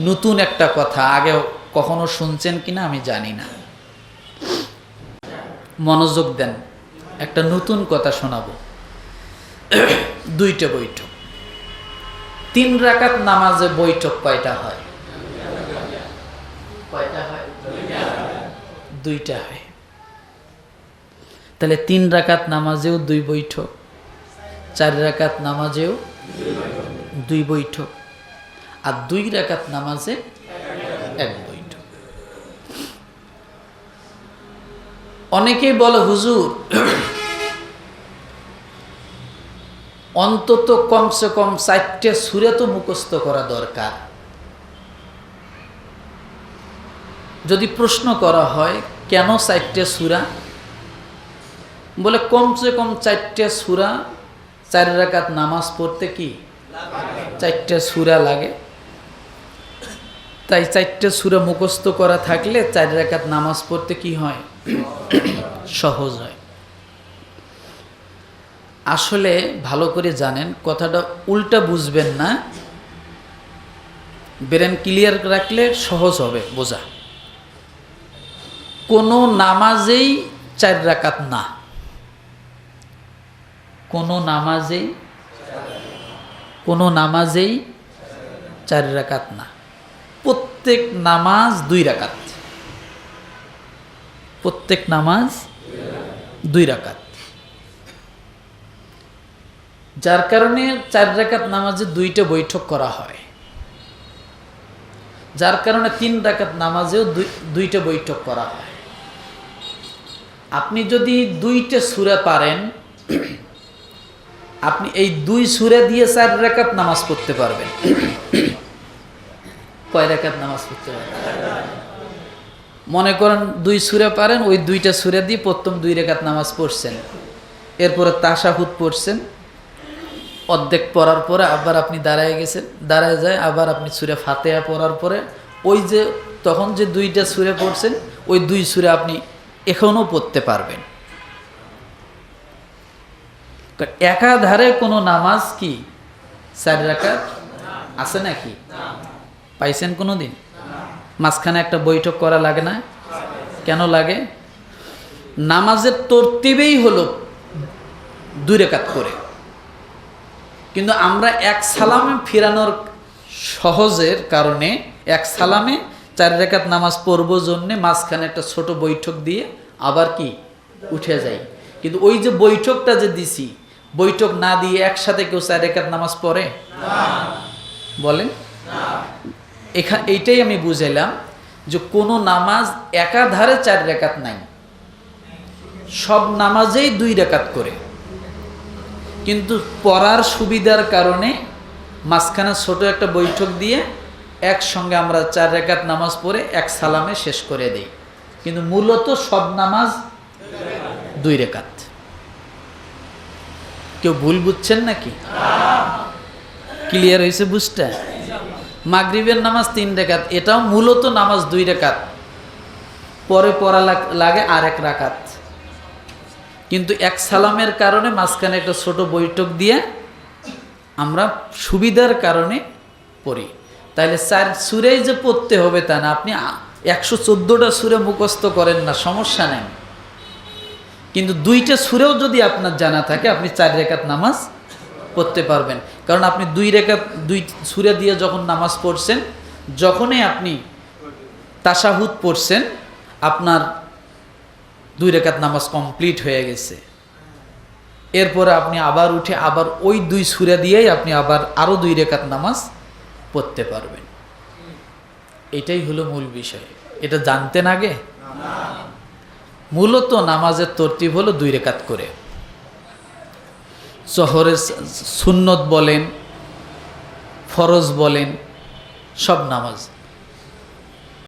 নতুন একটা কথা আগে কখনো শুনছেন কিনা আমি জানি না। মনোযোগ দেন একটা নতুন কথা শোনাবো। দুইটা বৈঠক। তিন রাকাত নামাজে বৈঠক কয়টা হয়? দুইটা হয়। তাহলে তিন রাকাত নামাজেও দুই বৈঠক চার রাকাত নামাজেও দুই বৈঠক। আর দুই রাকাত নামাজে এক বৈঠক। অনেকেই বলে, হুজুর, অন্তত কমসে কম চারটে সুরে তো মুখস্থ করা দরকার। যদি প্রশ্ন করা হয়, কেন চারটে সুরা? বলে, কমসে কম চারটে সুরা, চার রাকাত নামাজ পড়তে কি? চারটে সুরা লাগে। তাই চারটে সুরা মুখস্থ করা থাকলে চার রাকাত নামাজ পড়তে কি হয়? সহজ হয়। আসলে ভালো করে জানেন, কথাটা উল্টা বুঝবেন না। ব্রেন ক্লিয়ার রাখলে সহজ হবে, বোঝা। কোনো নামাজেই চার রাকাত না। কোনো নামাজেই কোনো নামাজেই চার রাকাত না। প্রত্যেক নামাজ দুই রাকাত। প্রত্যেক নামাজ দুই রাকাত। যার কারণে চার রাকাত নামাজে দুইটা বৈঠক করা হয়। যার কারণে তিন রাকাত নামাজেও দুই, দুইটা বৈঠক করা হয়। আপনি যদি দুইটা সুরা পারেন, আপনি এই দুই সুরে দিয়ে চার রেখাত নামাজ পড়তে পারবেন। কয় রেখাত নামাজ পড়তে পারবেন মনে করেন দুই সুরে পারেন, ওই দুইটা সুরে দিয়ে প্রথম দুই রেখাত নামাজ পড়ছেন। এরপরে তাসাহুদ পড়ছেন। অর্ধেক পড়ার পরে আবার আপনি দাঁড়ায় গেছেন। দাঁড়ায় যায় আবার আপনি সুরে ফাতেহা পড়ার পরে ওই যে তখন যে দুইটা সুরে পড়ছেন, ওই দুই সুরে আপনি এখনও পড়তে পারবেন। একাধারে কোনো নামাজ কি? চার রাকাত? আছে নাকি? পাইছেন কোনো দিন মাঝখানে একটা বৈঠক করা লাগে না? কেন লাগে? নামাজের তরতিবেই হলো দুই রেখাত করে। কিন্তু আমরা এক সালামে ফিরানোর সহজের কারণে এক সালামে চার রেখাত নামাজ পড়ব জন্যে মাঝখানে একটা ছোট বৈঠক দিয়ে আবার কি? উঠে যাই। কিন্তু ওই যে বৈঠকটা যে দিছি, বৈঠক না দিয়ে একসাথে কেউ চার রেখাত নামাজ পড়ে? বলেন। এখানে এইটাই আমি বুঝাইলাম যে কোনো নামাজ একাধারে চার রেখাত নাই। সব নামাজেই দুই রেখাত করে। কিন্তু পড়ার সুবিধার কারণে মাঝখানে ছোট একটা বৈঠক দিয়ে একসঙ্গে আমরা চার রেখাত নামাজ পড়ে এক সালামে শেষ করে দিই। কিন্তু মূলত সব নামাজ দুই রেখাত কেউ ভুল বুঝছেন নাকি? ক্লিয়ার হয়েছে বুঝটা? মাগরিবের নামাজ তিন রেখাত, এটাও মূলত নামাজ দুই রেখাত। পরে পড়া লাগ- আর এক রাকাত কিন্তু এক সালামের কারণে মাঝখানে একটা ছোট বৈঠক দিয়ে আমরা সুবিধার কারণে পড়ি। তাহলে চার সুরেই যে পড়তে হবে তা না, আপনি একশো চোদ্দোটা সুরে মুখস্থ করেন না, সমস্যা নেই। কিন্তু দুইটা সুরেও যদি আপনার জানা থাকে, আপনি চার রেখাত নামাজ পড়তে পারবেন। কারণ আপনি দুই রেখাত দুই সুরে দিয়ে যখন নামাজ পড়ছেন, যখনই আপনি তাসাহুদ পড়ছেন, আপনার দুই রেখাত নামাজ কমপ্লিট হয়ে গেছে। এরপরে আপনি আবার উঠে আবার ওই দুই সুরে দিয়েই আপনি আবার আরও দুই রেখাত নামাজ পড়তে পারবেন। এটাই হলো মূল বিষয়। এটা জানতেন আগে? মূলত নামাজের তরতিব হলো দুই রেখাত করে। শহরের সুন্নত বলেন ফরজ বলেন সব নামাজ।